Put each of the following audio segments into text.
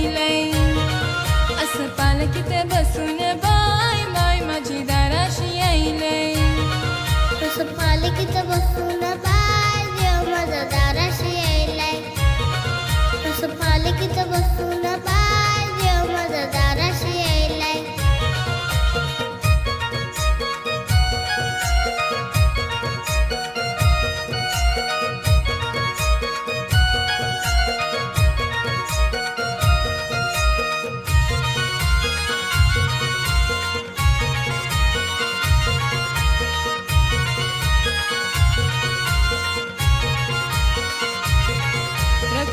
lay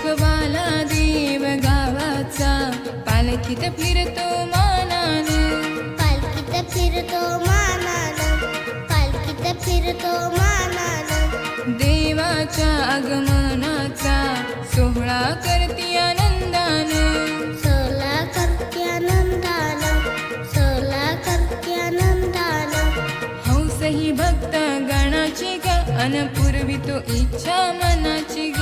रखवाला देव गावाचा. पालखीत फिरतो मानानं. पालखीत फिरतो मानानं. पालखीत फिरतो मानानं. देवाच्या आगमनाचा सोहळा करती आनंदानं. सोला करते आनंदानं. सोला करते आनंदानं. हौस ही भक्त गणाची अनपूर्वी तो इच्छा मनाची ग.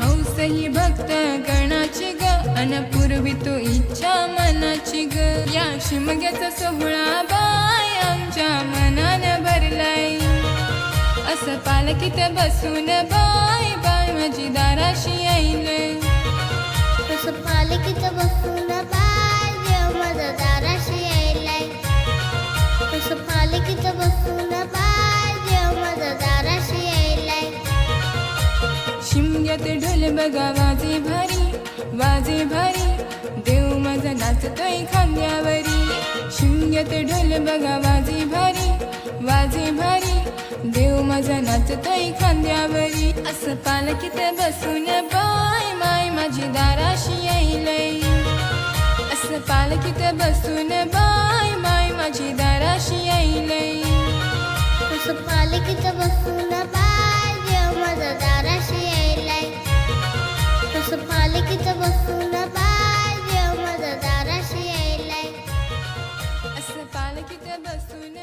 हौस ही भक्त गणाची ग. अनपूर्वी तो इच्छा मनाची ग. या शिमग्याचा सोहळा बाय आमच्या मनानं भरलाय. असं पालकीत बसून बाय बाय माझी दाराशी आईल तसं पालखीचं बसून बाय नाचत ढोल बघा वाजे भारी वाजे भारी. देव माझा नाचतोय खांद्यावरी. शिमग्यात ढोल बघा वाजे भारी वाजे भारी. देव माझा नाचतोय खांद्यावरी. असं पालकीत बसून बाय माय माझी दाराशी येईलय असं पालकीत बसून बाय माय माझी दाराशी येईलय असं पालकीत बसून मालिकेचं बसून पार जेव माझा दाराशी यायलाय. असं पालकीचं बसून